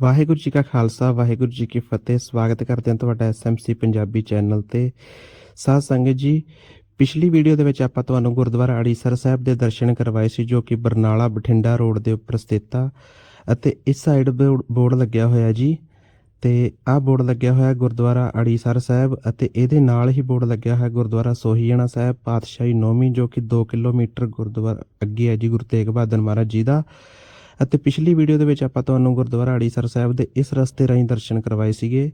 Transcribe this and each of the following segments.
ਵਾਹਿਗੁਰੂ ਜੀ ਕਾ ਖਾਲਸਾ, ਵਾਹਿਗੁਰੂ ਜੀ ਕੀ ਫਤਿਹ। ਸਵਾਗਤ ਕਰਦੇ ਹਾਂ ਤੁਹਾਡਾ ਐਸਐਮਸੀ ਪੰਜਾਬੀ ਚੈਨਲ ਤੇ। ਸਾਧ ਸੰਗਤ ਜੀ, ਪਿਛਲੀ ਵੀਡੀਓ ਦੇ ਵਿੱਚ ਆਪਾਂ ਤੁਹਾਨੂੰ ਗੁਰਦੁਆਰਾ ਅੜੀਸਰ ਸਾਹਿਬ ਦੇ ਦਰਸ਼ਨ ਕਰਵਾਏ ਸੀ, ਜੋ ਕਿ ਬਰਨਾਲਾ ਬਠਿੰਡਾ ਰੋਡ ਦੇ ਉੱਪਰ ਸਥਿਤ ਆ। ਅਤੇ ਇਸ ਸਾਈਡ ਬੋਰਡ ਲੱਗਿਆ ਹੋਇਆ ਜੀ। ਤੇ ਆਹ ਬੋਰਡ ਲੱਗਿਆ ਹੋਇਆ ਗੁਰਦੁਆਰਾ ਅੜੀਸਰ ਸਾਹਿਬ ਅਤੇ ਇਹਦੇ ਨਾਲ ਹੀ ਬੋਰਡ ਲੱਗਿਆ ਹੋਇਆ ਗੁਰਦੁਆਰਾ ਸੋਹੀਆਣਾ ਸਾਹਿਬ, ਪਾਤਸ਼ਾਹੀ ਨੌਵੀਂ, ਜੋ ਕਿ 2 ਕਿਲੋਮੀਟਰ ਗੁਰਦੁਆਰਾ ਅੱਗੇ ਹੈ ਜੀ, ਗੁਰੂ ਤੇਗ ਬਹਾਦਰ ਮਹਾਰਾਜ ਜੀ ਦਾ। ਅਤੇ ਪਿਛਲੀ ਵੀਡੀਓ ਦੇ ਵਿੱਚ ਆਪਾਂ ਤੁਹਾਨੂੰ ਗੁਰਦੁਆਰਾ ਅੜੀਸਰ ਸਾਹਿਬ ਦੇ ਇਸ ਰਸਤੇ ਰਾਹੀਂ ਦਰਸ਼ਨ ਕਰਵਾਏ ਸੀਗੇ,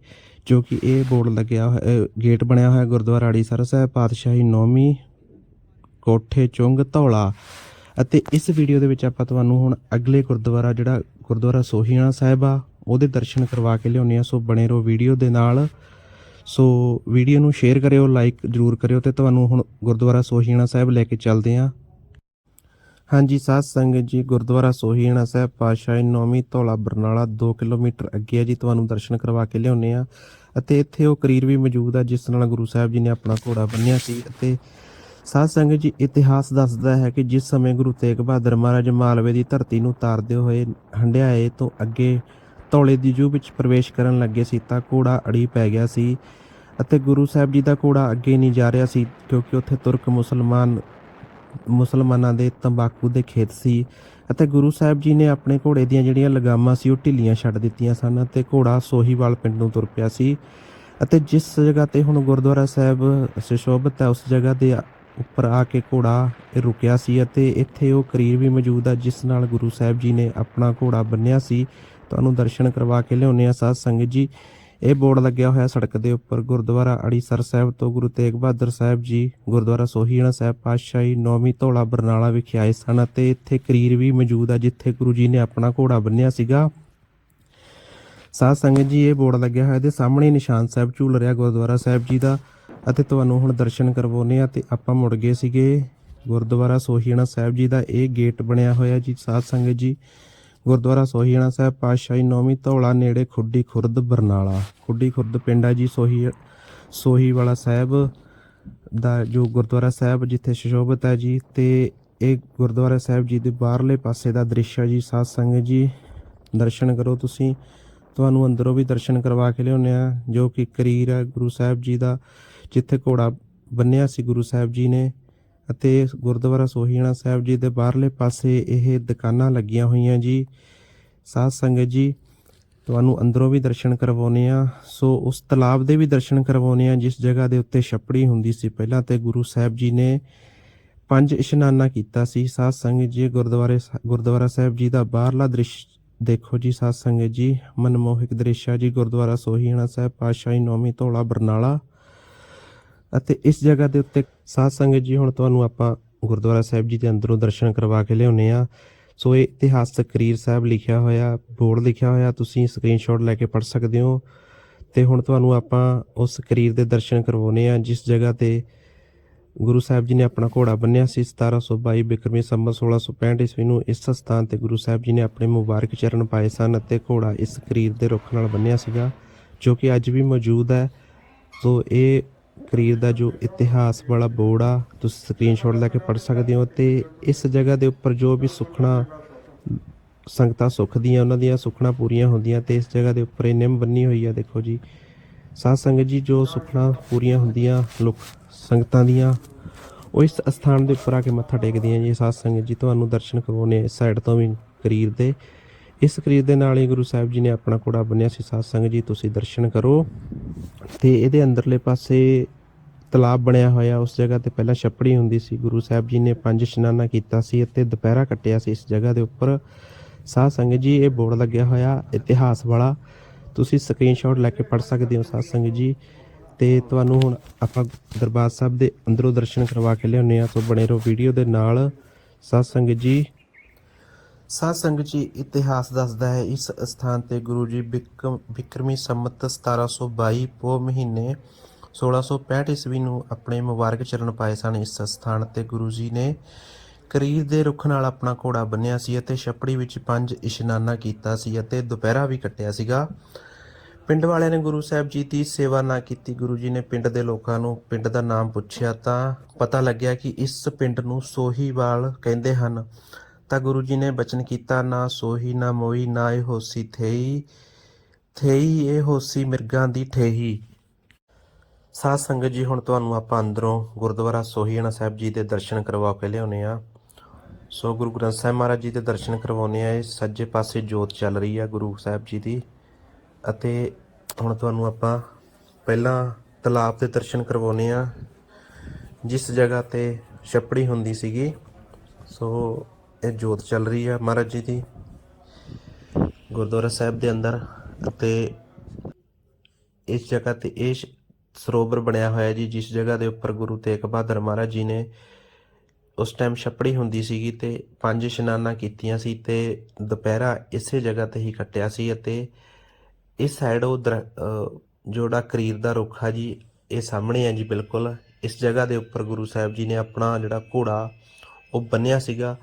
ਜੋ ਕਿ ਇਹ ਬੋਰਡ ਲੱਗਿਆ ਹੋਇਆ ਗੇਟ ਬਣਿਆ ਹੋਇਆ ਗੁਰਦੁਆਰਾ ਅੜੀਸਰ ਸਾਹਿਬ, ਪਾਤਸ਼ਾਹੀ ਨੌਵੀਂ ਕੋਠੇ ਚੁੰਗ ਧੌਲਾ। ਅਤੇ ਇਸ ਵੀਡੀਓ ਦੇ ਵਿੱਚ ਆਪਾਂ ਤੁਹਾਨੂੰ ਹੁਣ ਅਗਲੇ ਗੁਰਦੁਆਰਾ, ਜਿਹੜਾ ਗੁਰਦੁਆਰਾ ਸੋਹੀਆਣਾ ਸਾਹਿਬ ਆ, ਉਹਦੇ ਦਰਸ਼ਨ ਕਰਵਾ ਕੇ ਲਿਆਉਂਦੇ ਆ। ਸੋ ਬਣੇ ਰਹੋ ਵੀਡੀਓ ਦੇ ਨਾਲ। ਸੋ ਵੀਡੀਓ ਨੂੰ ਸ਼ੇਅਰ ਕਰਿਓ, ਲਾਈਕ ਜਰੂਰ ਕਰਿਓ ਤੇ ਤੁਹਾਨੂੰ ਹੁਣ ਗੁਰਦੁਆਰਾ ਸੋਹੀਆਣਾ ਸਾਹਿਬ ਲੈ ਕੇ ਚੱਲਦੇ ਆ। ਹਾਂਜੀ, ਸਾਧ ਸੰਗਤ ਜੀ, ਗੁਰਦੁਆਰਾ ਸੋਹੀਣਾ ਸਾਹਿਬ, ਪਾਤਸ਼ਾਹੀ ਨੌਵੀਂ ਧੌਲਾ ਬਰਨਾਲਾ 2 ਕਿਲੋਮੀਟਰ ਅੱਗੇ ਹੈ ਜੀ, ਤੁਹਾਨੂੰ ਦਰਸ਼ਨ ਕਰਵਾ ਕੇ ਲਿਆਉਂਦੇ ਆ ਅਤੇ ਇੱਥੇ ਉਹ ਕਰੀਰ ਵੀ ਮੌਜੂਦ ਆ, ਜਿਸ ਨਾਲ ਗੁਰੂ ਸਾਹਿਬ ਜੀ ਨੇ ਆਪਣਾ ਘੋੜਾ ਬੰਨਿਆ ਸੀ। ਅਤੇ ਸਾਧ ਸੰਗਤ ਜੀ, ਇਤਿਹਾਸ ਦੱਸਦਾ ਹੈ ਕਿ ਜਿਸ ਸਮੇਂ ਗੁਰੂ ਤੇਗ ਬਹਾਦਰ ਮਹਾਰਾਜ ਮਾਲਵੇ ਦੀ ਧਰਤੀ ਨੂੰ ਤਾਰਦੇ ਹੋਏ ਹੰਡਿਆਏ ਤੋਂ ਅੱਗੇ ਧੌਲੇ ਦੀ ਜੂ ਵਿੱਚ ਪ੍ਰਵੇਸ਼ ਕਰਨ ਲੱਗੇ ਸੀ, ਤਾਂ ਘੋੜਾ ਅੜੀ ਪੈ ਗਿਆ ਸੀ। ਅਤੇ ਗੁਰੂ ਸਾਹਿਬ ਜੀ ਦਾ ਘੋੜਾ ਅੱਗੇ ਨਹੀਂ ਜਾ ਰਿਹਾ ਸੀ, ਕਿਉਂਕਿ ਉੱਥੇ ਤੁਰਕ ਮੁਸਲਮਾਨ ਮੁਸਲਮਾਨਾਂ ਦੇ ਤੰਬਾਕੂ ਦੇ ਖੇਤ ਸੀ ਅਤੇ ਗੁਰੂ ਸਾਹਿਬ ਜੀ ਨੇ ਆਪਣੇ ਘੋੜੇ ਦੀਆਂ ਜਿਹੜੀਆਂ ਲਗਾਮਾਂ ਸੀ ਉਹ ਢਿੱਲੀਆਂ ਛੱਡ ਦਿੱਤੀਆਂ ਸਨ ਤੇ ਘੋੜਾ ਸੋਹੀਵਾਲ ਪਿੰਡ ਨੂੰ ਤੁਰ ਪਿਆ ਸੀ ਅਤੇ ਜਿਸ ਜਗ੍ਹਾ ਤੇ ਹੁਣ ਗੁਰਦੁਆਰਾ ਸਾਹਿਬ ਸੁਸ਼ੋਭਿਤ ਹੈ, ਉਸ ਜਗ੍ਹਾ ਦੇ ਉੱਪਰ ਆ ਕੇ ਘੋੜਾ ਰੁਕਿਆ ਸੀ ਅਤੇ ਇੱਥੇ ਉਹ ਕਰੀਰ ਵੀ ਮੌਜੂਦ ਆ, ਜਿਸ ਨਾਲ ਗੁਰੂ ਸਾਹਿਬ ਜੀ ਨੇ ਆਪਣਾ ਘੋੜਾ ਬੰਨਿਆ ਸੀ। ਤੁਹਾਨੂੰ ਦਰਸ਼ਨ ਕਰਵਾ ਕੇ ਲਿਆਉਂਦੇ ਆ ਸਾਧ ਸੰਗਤ ਜੀ। ਇਹ ਬੋਰਡ ਲੱਗਿਆ ਹੋਇਆ ਸੜਕ ਦੇ ਉੱਪਰ ਗੁਰਦੁਆਰਾ ਅੜੀਸਰ ਸਾਹਿਬ ਤੋਂ ਗੁਰੂ ਤੇਗ ਬਹਾਦਰ ਸਾਹਿਬ ਜੀ, ਗੁਰਦੁਆਰਾ ਸੋਹੀਣਾ ਸਾਹਿਬ ਪਾਤਸ਼ਾਹੀ, ਨੌਵੀਂ ਧੌਲਾ ਬਰਨਾਲਾ ਵਿਖੇ ਆਏ ਸਨ ਅਤੇ ਇੱਥੇ ਕਰੀਰ ਵੀ ਮੌਜੂਦ ਆ ਜਿੱਥੇ ਗੁਰੂ ਜੀ ਨੇ ਆਪਣਾ ਘੋੜਾ ਬੰਨਿਆ ਸੀਗਾ। ਸਾਧ ਸੰਗਤ ਜੀ, ਇਹ ਬੋਰਡ ਲੱਗਿਆ ਹੋਇਆ ਇਹਦੇ ਸਾਹਮਣੇ ਨਿਸ਼ਾਨ ਸਾਹਿਬ ਝੂਲ ਰਿਹਾ ਗੁਰਦੁਆਰਾ ਸਾਹਿਬ ਜੀ ਦਾ ਅਤੇ ਤੁਹਾਨੂੰ ਹੁਣ ਦਰਸ਼ਨ ਕਰਵਾਉਨੇ ਆ ਤੇ ਆਪਾਂ ਮੁੜ ਗਏ ਸੀਗੇ ਗੁਰਦੁਆਰਾ ਸੋਹੀਆਣਾ ਸਾਹਿਬ ਜੀ ਦਾ ਇਹ ਗੇਟ ਬਣਿਆ ਹੋਇਆ ਜੀ ਸਾਧ ਸੰਗਤ ਜੀ। ਗੁਰਦੁਆਰਾ ਸੋਹੀਆਣਾ ਸਾਹਿਬ ਪਾਤਸ਼ਾਹੀ ਨੌਵੀਂ ਧੌਲਾ ਨੇੜੇ ਖੁੱਡੀ ਖੁਰਦ ਬਰਨਾਲਾ। ਖੁੱਡੀ ਖੁਰਦ ਪਿੰਡ ਹੈ ਜੀ ਸੋਹੀ ਸੋਹੀ ਵਾਲਾ ਸਾਹਿਬ ਦਾ ਜੋ ਗੁਰਦੁਆਰਾ ਸਾਹਿਬ ਜਿੱਥੇ ਸ਼ੋਭਤ ਹੈ ਜੀ, ਤੇ ਇਹ ਗੁਰਦੁਆਰਾ ਸਾਹਿਬ ਜੀ ਦੇ ਬਾਹਰਲੇ ਪਾਸੇ ਦਾ ਦ੍ਰਿਸ਼ ਹੈ ਜੀ। ਸਾਧ ਸੰਗਤ ਜੀ, ਦਰਸ਼ਨ ਕਰੋ ਤੁਸੀਂ। ਤੁਹਾਨੂੰ ਅੰਦਰੋਂ ਵੀ ਦਰਸ਼ਨ ਕਰਵਾ ਕੇ ਲਿਆਉਂਦੇ ਆ ਜੋ ਕਿ ਕਰੀਰ ਹੈ ਗੁਰੂ ਸਾਹਿਬ ਜੀ ਦਾ, ਜਿੱਥੇ ਘੋੜਾ ਬੰਨਿਆ ਸੀ ਗੁਰੂ ਸਾਹਿਬ ਜੀ ਨੇ। ਅਤੇ ਗੁਰਦੁਆਰਾ ਸੋਹੀਆਣਾ ਸਾਹਿਬ ਜੀ ਦੇ ਬਾਹਰਲੇ ਪਾਸੇ ਇਹ ਦੁਕਾਨਾਂ ਲੱਗੀਆਂ ਹੋਈਆਂ ਜੀ। ਸਾਧ ਸੰਗਤ ਜੀ, ਤੁਹਾਨੂੰ ਅੰਦਰੋਂ ਵੀ ਦਰਸ਼ਨ ਕਰਵਾਉਨੇ ਆ ਸੋ ਉਸ ਤਲਾਬ ਦੇ ਵੀ ਦਰਸ਼ਨ ਕਰਵਾਉਨੇ ਆ ਜਿਸ ਜਗ੍ਹਾ ਦੇ ਉੱਤੇ ਛਪੜੀ ਹੁੰਦੀ ਸੀ ਪਹਿਲਾਂ ਤੇ ਗੁਰੂ ਸਾਹਿਬ ਜੀ ਨੇ ਪੰਜ ਇਸ਼ਨਾਨਾ ਕੀਤਾ ਸੀ। ਸਾਧ ਸੰਗਤ ਜੀ, ਗੁਰਦੁਆਰੇ ਗੁਰਦੁਆਰਾ ਸਾਹਿਬ ਜੀ ਦਾ ਬਾਹਰਲਾ ਦ੍ਰਿਸ਼ ਦੇਖੋ ਜੀ ਸਾਧ ਸੰਗਤ ਜੀ। ਮਨਮੋਹਕ ਦ੍ਰਿਸ਼ ਆ ਜੀ, ਗੁਰਦੁਆਰਾ ਸੋਹੀਣਾ ਸਾਹਿਬ, ਪਾਤਸ਼ਾਹੀ ਨੌਵੀਂ ਧੌਲਾ ਬਰਨਾਲਾ। ਅਤੇ ਇਸ ਜਗ੍ਹਾ ਦੇ ਉੱਤੇ ਸਾਧ ਸੰਗਤ ਜੀ, ਹੁਣ ਤੁਹਾਨੂੰ ਆਪਾਂ ਗੁਰਦੁਆਰਾ ਸਾਹਿਬ ਜੀ ਦੇ ਅੰਦਰੋਂ ਦਰਸ਼ਨ ਕਰਵਾ ਕੇ ਲਿਆਉਨੇ ਆ। ਸੋ ਇਹ ਇਤਿਹਾਸਕ ਕਰੀਰ ਸਾਹਿਬ ਲਿਖਿਆ ਹੋਇਆ, ਬੋਰਡ ਲਿਖਿਆ ਹੋਇਆ, ਤੁਸੀਂ ਸਕਰੀਨਸ਼ਾਟ ਲੈ ਕੇ ਪੜ ਸਕਦੇ ਹੋ। ਤੇ ਹੁਣ ਤੁਹਾਨੂੰ ਆਪਾਂ ਉਸ ਕਰੀਰ ਦੇ ਦਰਸ਼ਨ ਕਰਵਾਉਨੇ ਆ, ਜਿਸ ਜਗ੍ਹਾ ਤੇ ਗੁਰੂ ਸਾਹਿਬ ਜੀ ਨੇ ਆਪਣਾ ਘੋੜਾ ਬੰਨਿਆ ਸੀ 1722 ਬਿਕਰਮੀ ਸੰਮਤ 1665 ਈਸਵੀ ਨੂੰ। ਇਸ ਸਥਾਨ ਤੇ ਗੁਰੂ ਸਾਹਿਬ ਜੀ ਨੇ ਆਪਣੇ ਮੁਬਾਰਕ ਚਰਨ ਪਾਏ ਸਨ ਅਤੇ ਘੋੜਾ ਇਸ ਕਰੀਰ ਦੇ ਰੁੱਖ ਨਾਲ ਬੰਨਿਆ ਸੀਗਾ, ਜੋ ਕਿ ਅੱਜ ਵੀ ਮੌਜੂਦ ਹੈ। ਸੋ ਇਹ ਕਰੀਰ ਦਾ ਜੋ ਇਤਿਹਾਸ ਵਾਲਾ ਬੋਰਡ ਆ, ਤੁਸੀਂ ਸਕਰੀਨਸ਼ਾਟ ਲੈ ਕੇ ਪੜ ਸਕਦੇ ਹੋ ਤੇ ਇਸ ਜਗ੍ਹਾ ਦੇ ਉੱਪਰ ਜੋ ਵੀ ਸੁਖਣਾ ਸੰਗਤਾਂ ਸੁਖਦੀਆਂ, ਉਹਨਾਂ ਦੀਆਂ ਸੁਖਣਾ ਪੂਰੀਆਂ ਹੁੰਦੀਆਂ ਤੇ ਇਸ ਜਗ੍ਹਾ ਦੇ ਉੱਪਰ ਇਹ ਨਿੰਮ ਬੰਨੀ ਹੋਈ ਆ, ਦੇਖੋ ਜੀ। ਸਾਧ ਸੰਗਤ ਜੀ ਜੋ ਸੁਖਣਾ ਪੂਰੀਆਂ ਹੁੰਦੀਆਂ, ਲੋਕ ਸੰਗਤਾਂ ਦੀਆਂ, ਉਹ ਇਸ ਸਥਾਨ ਦੇ ਉੱਪਰ ਆ ਕੇ ਮੱਥਾ ਟੇਕਦੀਆਂ ਜੀ। ਸਾਧ ਸੰਗਤ ਜੀ, ਤੁਹਾਨੂੰ ਦਰਸ਼ਨ ਕਰਵਾਉਣੇ ਇਸ ਸਾਈਡ ਤੋਂ ਵੀ ਕਰੀਰ ਦੇ। ਇਸ ਕਰੀਰ ਦੇ ਨਾਲ ਹੀ ਗੁਰੂ ਸਾਹਿਬ ਜੀ ਨੇ ਆਪਣਾ ਕੋੜਾ ਬੰਨਿਆ ਸੀ, ਸਾਧ ਸੰਗਤ ਜੀ, ਤੁਸੀਂ ਦਰਸ਼ਨ ਕਰੋ। ਤੇ ਇਹਦੇ ਅੰਦਰਲੇ ਪਾਸੇ ਤਲਾਬ ਬਣਿਆ ਹੋਇਆ, ਉਸ ਜਗ੍ਹਾ ਤੇ ਪਹਿਲਾਂ ਛੱਪੜੀ ਹੁੰਦੀ ਸੀ। ਗੁਰੂ ਸਾਹਿਬ ਜੀ ਨੇ ਪੰਜ ਇਸ਼ਨਾਨਾ ਕੀਤਾ ਸੀ ਅਤੇ ਦੁਪਹਿਰਾ ਕੱਟਿਆ ਸੀ। ਇਸ ਜਗ੍ਹਾ ਦੇ ਉੱਪਰ ਸਾਧ ਸੰਗਤ ਜੀ, ਇਹ ਬੋਰਡ ਲੱਗਿਆ ਹੋਇਆ, ਇਤਿਹਾਸ ਵਾਲਾ। ਤੁਸੀਂ ਸਕਰੀਨਸ਼ਾਟ ਲੈ ਕੇ ਪੜ ਸਕਦੇ ਹੋ ਸਾਧ ਸੰਗਤ ਜੀ। ਤੇ ਤੁਹਾਨੂੰ ਹੁਣ ਆਪਾਂ ਦਰਬਾਰ ਸਾਹਿਬ ਦੇ ਅੰਦਰੋਂ ਦਰਸ਼ਨ ਕਰਵਾ ਕੇ ਲਿਆਉਂਦੇ ਆ ਸੋ ਬਣੇ ਰਹੋ ਵੀਡੀਓ ਦੇ ਨਾਲ। ਸਾਧ ਸੰਗਤ ਜੀ ਸਾਧ ਸੰਗਤ ਜੀ ਇਤਿਹਾਸ ਦੱਸਦਾ ਹੈ, ਇਸ ਸਥਾਨ ਤੇ ਗੁਰੂ ਜੀ ਬਿਕਮ, ਬਿਕਰਮੀ ਸੰਮਤ 1722 ਪੋ ਮਹੀਨੇ 1665 ਈਸਵੀ ਨੂੰ ਆਪਣੇ ਮੁਬਾਰਕ ਚਰਨ ਪਾਏ ਸਨ। ਇਸ ਸਥਾਨ ਤੇ ਗੁਰੂ ਜੀ ਨੇ ਕਰੀਰ ਦੇ ਰੁੱਖ ਨਾਲ ਆਪਣਾ ਘੋੜਾ ਬੰਨਿਆ ਸੀ ਅਤੇ ਛਪੜੀ ਵਿੱਚ ਪੰਜ ਇਸ਼ਨਾਨਾ ਕੀਤਾ ਸੀ ਅਤੇ ਦੁਪਹਿਰਾ ਵੀ ਕੱਟਿਆ ਸੀਗਾ। ਪਿੰਡ ਵਾਲਿਆਂ ਨੇ ਗੁਰੂ ਸਾਹਿਬ ਜੀ ਦੀ ਸੇਵਾ ਨਾ ਕੀਤੀ। ਗੁਰੂ ਜੀ ਨੇ ਪਿੰਡ ਦੇ ਲੋਕਾਂ ਨੂੰ ਪਿੰਡ ਦਾ ਨਾਮ ਪੁੱਛਿਆ ਤਾਂ ਪਤਾ ਲੱਗਿਆ ਕਿ ਇਸ ਪਿੰਡ ਨੂੰ ਸੋਹੀਵਾਲ ਕਹਿੰਦੇ ਹਨ। ਤਾਂ ਗੁਰੂ ਜੀ ਨੇ ਬਚਨ ਕੀਤਾ, ਨਾ ਸੋਹੀ, ਨਾ ਮੋਈ ਨਾ ਇਹ ਹੋਸੀ ਥੇਈ ਥੇਈ ਇਹ ਹੋਸੀ ਮਿਰਗਾਂ ਦੀ ਠੇਹੀ। ਸਾਧ ਸੰਗਤ ਜੀ, ਹੁਣ ਤੁਹਾਨੂੰ ਆਪਾਂ ਅੰਦਰੋਂ ਗੁਰਦੁਆਰਾ ਸੋਹੀਆਣਾ ਸਾਹਿਬ ਜੀ ਦੇ ਦਰਸ਼ਨ ਕਰਵਾ ਕੇ ਲਿਆਉਨੇ ਆ। ਸੋ ਗੁਰੂ ਗ੍ਰੰਥ ਸਾਹਿਬ ਮਹਾਰਾਜ ਜੀ ਦੇ ਦਰਸ਼ਨ ਕਰਵਾਉਨੇ ਆ। ਇਹ ਸੱਜੇ ਪਾਸੇ ਜੋਤ ਚੱਲ ਰਹੀ ਆ ਗੁਰੂ ਸਾਹਿਬ ਜੀ ਦੀ। ਅਤੇ ਹੁਣ ਤੁਹਾਨੂੰ ਆਪਾਂ ਪਹਿਲਾਂ ਤਲਾਬ ਦੇ ਦਰਸ਼ਨ ਕਰਵਾਉਨੇ ਆ। ਜਿਸ ਜਗ੍ਹਾ ਤੇ ਛੱਪੜੀ ਹੁੰਦੀ ਸੀਗੀ। ਸੋ ਇਹ ਜੋਤ ਚੱਲ ਰਹੀ ਹੈ ਮਹਾਰਾਜ ਜੀ ਦੀ। ਗੁਰਦੁਆਰਾ ਸਾਹਿਬ ਦੇ ਅੰਦਰ ਅਤੇ ਇਸ ਜਗ੍ਹਾ ਤੇ ਇਹ ਸ਼- ਸਰੋਵਰ ਬਣਿਆ ਹੋਇਆ ਜੀ, ਜਿਸ ਜਗ੍ਹਾ ਦੇ ਉੱਪਰ ਗੁਰੂ ਤੇਗ ਬਹਾਦਰ ਮਹਾਰਾਜ ਜੀ ਨੇ ਉਸ ਟਾਈਮ ਛੱਪੜੀ ਹੁੰਦੀ ਸੀਗੀ ਤੇ ਪੰਜ ਇਸ਼ਨਾਨਾਂ ਕੀਤੀਆਂ ਸੀ ਤੇ ਦੁਪਹਿਰਾ ਇਸੇ ਜਗ੍ਹਾ ਤੇ ਹੀ ਕੱਟਿਆ ਸੀ ਅਤੇ ਇਸ ਸਾਈਡ ਉਹ ਦਰ- ਜਿਹੜਾ ਕਰੀਰ ਦਾ ਰੁੱਖ ਆ ਜੀ, ਇਹ ਸਾਹਮਣੇ ਹੈ ਜੀ ਬਿਲਕੁਲ। ਇਸ ਜਗ੍ਹਾ ਦੇ ਉੱਪਰ ਗੁਰੂ ਸਾਹਿਬ ਜੀ ਨੇ ਆਪਣਾ ਜਿਹੜਾ ਘੋੜਾ ਉਹ ਬੰਨਿਆ ਸੀਗਾ।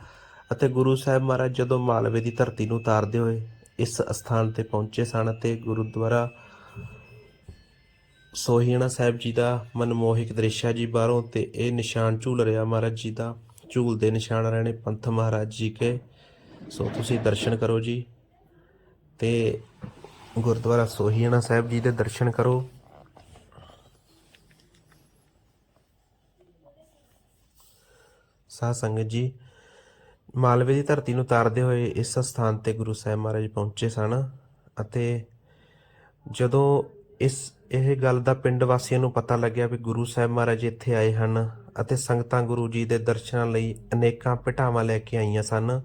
ਅਤੇ ਗੁਰੂ ਸਾਹਿਬ ਮਹਾਰਾਜ ਜਦੋਂ ਮਾਲਵੇ ਦੀ ਧਰਤੀ ਨੂੰ ਉਤਾਰਦੇ ਹੋਏ ਇਸ ਸਥਾਨ ਤੇ ਪਹੁੰਚੇ ਸਨ ਤੇ ਗੁਰਦੁਆਰਾ ਸੋਹੀਣਾ ਸਾਹਿਬ ਜੀ ਦਾ ਮਨਮੋਹਿਕ ਦ੍ਰਿਸ਼ ਹੈ ਜੀ, ਬਾਹਰੋਂ ਤੇ ਇਹ ਨਿਸ਼ਾਨ ਝੂਲ ਰਿਹਾ ਮਹਾਰਾਜ ਜੀ ਦਾ ਝੂਲਦੇ ਨਿਸ਼ਾਨ ਰਹਿਣੇ ਪੰਥ ਮਹਾਰਾਜ ਜੀ ਕੇ, ਸੋ ਤੁਸੀਂ ਦਰਸ਼ਨ ਕਰੋ ਜੀ ਤੇ ਗੁਰਦੁਆਰਾ ਸੋਹੀਣਾ ਸਾਹਿਬ ਜੀ ਦੇ ਦਰਸ਼ਨ ਕਰੋ। ਸਾਧ ਸੰਗਤ ਜੀ ਮਾਲਵੇ ਦੀ ਧਰਤੀ ਨੂੰ ਤਾਰਦੇ ਹੋਏ ਇਸ ਸਥਾਨ ਤੇ ਗੁਰੂ ਸਾਹਿਬ ਮਹਾਰਾਜ ਪਹੁੰਚੇ ਸਨ ਅਤੇ ਜਦੋਂ ਇਸ, ਇਹ ਗੱਲ ਦਾ ਪਿੰਡ ਵਾਸੀਆਂ ਨੂੰ ਪਤਾ ਲੱਗਿਆ ਵੀ ਗੁਰੂ ਸਾਹਿਬ ਮਹਾਰਾਜ ਇੱਥੇ ਆਏ ਹਨ ਅਤੇ ਸੰਗਤਾਂ ਗੁਰੂ ਜੀ ਦੇ ਦਰਸ਼ਨਾਂ ਲਈ ਅਨੇਕਾਂ ਭਟਾਵਾਂ ਲੈ ਕੇ ਆਈਆਂ ਸਨ,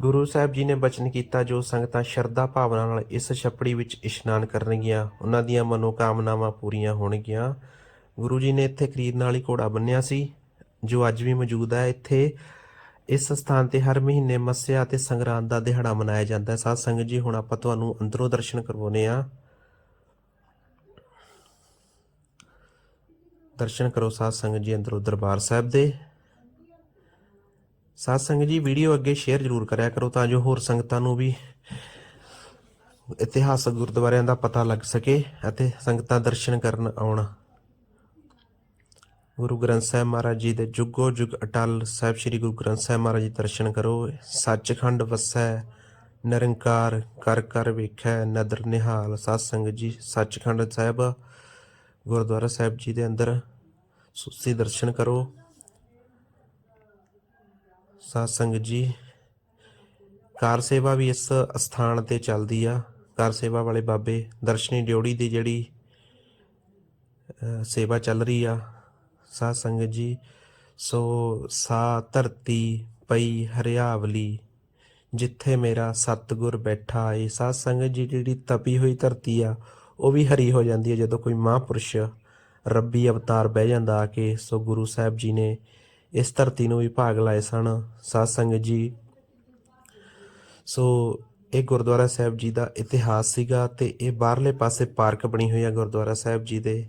ਗੁਰੂ ਸਾਹਿਬ ਜੀ ਨੇ ਬਚਨ ਕੀਤਾ ਜੋ ਸੰਗਤਾਂ ਸ਼ਰਧਾ ਭਾਵਨਾ ਨਾਲ ਇਸ ਛੱਪੜੀ ਵਿੱਚ ਇਸ਼ਨਾਨ ਕਰਨਗੀਆਂ, ਉਹਨਾਂ ਦੀਆਂ ਮਨੋਕਾਮਨਾਵਾਂ ਪੂਰੀਆਂ ਹੋਣਗੀਆਂ। ਗੁਰੂ ਜੀ ਨੇ ਇੱਥੇ ਖਰੀਦ ਨਾਲ ਹੀ ਘੋੜਾ ਬੰਨਿਆ ਸੀ, ਜੋ ਅੱਜ ਵੀ ਮੌਜੂਦ ਹੈ ਇੱਥੇ। ਇਸ ਸਥਾਨ ਤੇ ਹਰ ਮਹੀਨੇ ਮੱਸਿਆ ਅਤੇ ਸੰਗਰਾਂਦ ਦਾ ਦਿਹਾੜਾ ਮਨਾਇਆ ਜਾਂਦਾ ਹੈ। ਸਾਧ ਸੰਗਤ ਜੀ, ਹੁਣ ਆਪਾਂ ਤੁਹਾਨੂੰ ਅੰਦਰੋਂ ਦਰਸ਼ਨ ਕਰਵਾਉਨੇ ਆ ਦਰਸ਼ਨ ਕਰੋ ਸਾਧ ਸੰਗਤ ਜੀ ਅੰਦਰੋਂ ਦਰਬਾਰ ਸਾਹਿਬ ਦੇ। ਸਾਧ ਸੰਗਤ ਜੀ, ਵੀਡੀਓ ਅੱਗੇ ਸ਼ੇਅਰ ਜ਼ਰੂਰ ਕਰਿਆ ਕਰੋ ਤਾਂ ਜੋ ਹੋਰ ਸੰਗਤਾਂ ਨੂੰ ਵੀ ਇਤਿਹਾਸਕ ਗੁਰਦੁਆਰਿਆਂ ਦਾ ਪਤਾ ਲੱਗ ਸਕੇ ਅਤੇ ਸੰਗਤਾਂ ਦਰਸ਼ਨ ਕਰਨ ਆਉਣ। ਗੁਰੂ ਗ੍ਰੰਥ ਸਾਹਿਬ ਮਹਾਰਾਜ ਜੀ ਦੇ ਜੁਗੋ ਜੁਗ ਅਟਲ ਸਾਹਿਬ ਸ੍ਰੀ ਗੁਰੂ ਗ੍ਰੰਥ ਸਾਹਿਬ ਮਹਾਰਾਜ ਜੀ ਦਰਸ਼ਨ ਕਰੋ। ਸੱਚਖੰਡ ਵਸੈ, ਨਿਰੰਕਾਰ ਕਰ ਕਰ ਵੇਖੈ, ਨਦਰ ਨਿਹਾਲ ਸਾਧ ਸੰਗਤ ਜੀ। ਸੱਚਖੰਡ ਸਾਹਿਬ, ਗੁਰਦੁਆਰਾ ਸਾਹਿਬ ਜੀ ਦੇ ਅੰਦਰ ਸੁਸੀ ਦਰਸ਼ਨ ਕਰੋ। ਸਾਧ ਸੰਗਤ ਜੀ, ਕਾਰ ਸੇਵਾ ਵੀ ਇਸ ਸਥਾਨ ਤੇ ਚੱਲਦੀ ਆ। ਕਾਰ ਸੇਵਾ ਵਾਲੇ ਬਾਬੇ, ਦਰਸ਼ਨੀ ਡਿਉੜੀ ਦੀ ਜਿਹੜੀ ਸੇਵਾ ਚੱਲ ਰਹੀ ਆ। ਸਾਧ ਸੰਗਤ ਜੀ, ਸੋ ਸਾ ਧਰਤੀ ਪਈ ਹਰਿਆਵਲੀ, ਜਿੱਥੇ ਮੇਰਾ ਸਤਿਗੁਰ ਬੈਠਾ ਏ ਸਾਧ ਸੰਗਤ ਜੀ ਜਿਹੜੀ ਤਪੀ ਹੋਈ ਧਰਤੀ ਆ, ਉਹ ਵੀ ਹਰੀ ਹੋ ਜਾਂਦੀ ਹੈ। ਜਦੋਂ ਕੋਈ ਮਹਾਂਪੁਰਸ਼ ਰੱਬੀ ਅਵਤਾਰ ਬਹਿ ਜਾਂਦਾ ਆ ਕੇ, ਸੋ ਗੁਰੂ ਸਾਹਿਬ ਜੀ ਨੇ ਇਸ ਧਰਤੀ ਨੂੰ ਵੀ ਭਾਗ ਲਾਏ ਸਨ। ਸਾਧ ਸੰਗਤ ਜੀ, ਸੋ ਇਹ ਗੁਰਦੁਆਰਾ ਸਾਹਿਬ ਜੀ ਦਾ ਇਤਿਹਾਸ ਸੀਗਾ ਤੇ ਇਹ ਬਾਹਰਲੇ ਪਾਸੇ ਪਾਰਕ ਬਣੀ ਹੋਈ ਆ ਗੁਰਦੁਆਰਾ ਸਾਹਿਬ ਜੀ ਦੇ।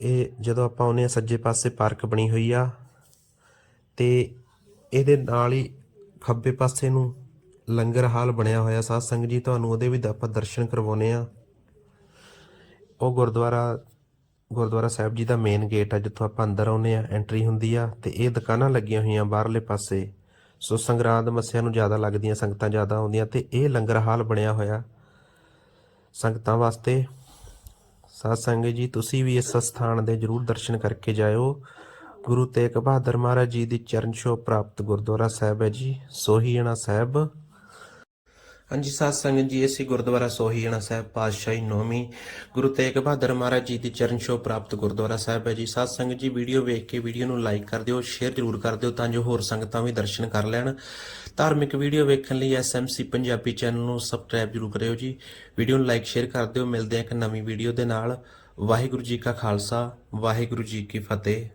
ਇਹ ਜਦੋਂ ਆਪਾਂ ਆਉਂਦੇ ਆ ਸੱਜੇ ਪਾਸੇ ਪਾਰਕ ਬਣੀ ਹੋਈ ਆ, ਤੇ ਇਹਦੇ ਨਾਲ ਹੀ ਖੱਬੇ ਪਾਸੇ ਨੂੰ ਲੰਗਰ ਹਾਲ ਬਣਿਆ ਹੋਇਆ ਸਾਧ ਸੰਗਤ ਜੀ, ਤੁਹਾਨੂੰ ਉਹਦੇ ਵੀ ਆਪਾਂ ਦਰਸ਼ਨ ਕਰਵਾਉਨੇ ਆ। ਉਹ ਗੁਰਦੁਆਰਾ ਗੁਰਦੁਆਰਾ ਸਾਹਿਬ ਜੀ ਦਾ ਮੇਨ ਗੇਟ ਆ, ਜਿੱਥੋਂ ਆਪਾਂ ਅੰਦਰ ਆਉਨੇ ਆ ਐਂਟਰੀ ਹੁੰਦੀ ਆ, ਤੇ ਇਹ ਦੁਕਾਨਾਂ ਲੱਗੀਆਂ ਹੋਈਆਂ ਬਾਹਰਲੇ ਪਾਸੇ। ਸੋ ਸੰਗਰਾਂਦ ਮੱਸਿਆ ਨੂੰ ਜ਼ਿਆਦਾ ਲੱਗਦੀਆਂ, ਸੰਗਤਾਂ ਜ਼ਿਆਦਾ ਆਉਂਦੀਆਂ, ਤੇ ਇਹ ਲੰਗਰ ਹਾਲ ਬਣਿਆ ਹੋਇਆ ਸੰਗਤਾਂ ਵਾਸਤੇ। ਸਾਧ ਸੰਗਤ ਜੀ, ਤੁਸੀਂ ਵੀ ਇਸ ਸਥਾਨ ਦੇ ਜਰੂਰ ਦਰਸ਼ਨ ਕਰਕੇ ਜਾਇਓ। ਗੁਰੂ ਤੇਗ ਬਹਾਦਰ ਮਹਾਰਾਜ ਜੀ ਦੀ ਚਰਨ ਛੋਹ ਪ੍ਰਾਪਤ ਗੁਰਦੁਆਰਾ ਸਾਹਿਬ ਹੈ ਜੀ ਸੋਹੀਣਾ ਸਾਹਿਬ। ਹਾਂਜੀ, ਸਾਧ ਸੰਗਤ ਜੀ, ਅਸੀਂ ਗੁਰਦੁਆਰਾ ਸੋਹੀਣਾ ਸਾਹਿਬ ਪਾਤਸ਼ਾਹੀ ਨੌਵੀਂ ਗੁਰੂ ਤੇਗ ਬਹਾਦਰ ਮਹਾਰਾਜ ਜੀ ਦੀ ਚਰਨ ਛੋਹ ਪ੍ਰਾਪਤ ਗੁਰਦੁਆਰਾ ਸਾਹਿਬ ਹੈ ਜੀ। ਸਾਧ ਸੰਗਤ ਜੀ, ਵੀਡੀਓ ਵੇਖ ਕੇ ਵੀਡੀਓ ਨੂੰ ਲਾਈਕ ਕਰ ਦਿਓ, ਸ਼ੇਅਰ ਜ਼ਰੂਰ ਕਰ ਦਿਓ ਤਾਂ ਜੋ ਹੋਰ ਸੰਗਤਾਂ ਵੀ ਦਰਸ਼ਨ ਕਰ ਲੈਣ। ਧਾਰਮਿਕ ਵੀਡੀਓ ਵੇਖਣ ਲਈ ਐਸਐਮਸੀ ਪੰਜਾਬੀ ਚੈਨਲ ਨੂੰ ਸਬਸਕ੍ਰਾਈਬ ਜ਼ਰੂਰ ਕਰਿਓ ਜੀ। ਵੀਡੀਓ ਨੂੰ ਲਾਈਕ, ਸ਼ੇਅਰ ਕਰ ਦਿਓ। ਮਿਲਦੇ ਹਾਂ ਇੱਕ ਨਵੀਂ ਵੀਡੀਓ ਦੇ ਨਾਲ। ਵਾਹਿਗੁਰੂ ਜੀ ਕਾ ਖਾਲਸਾ, ਵਾਹਿਗੁਰੂ ਜੀ ਕੀ ਫਤਿਹ।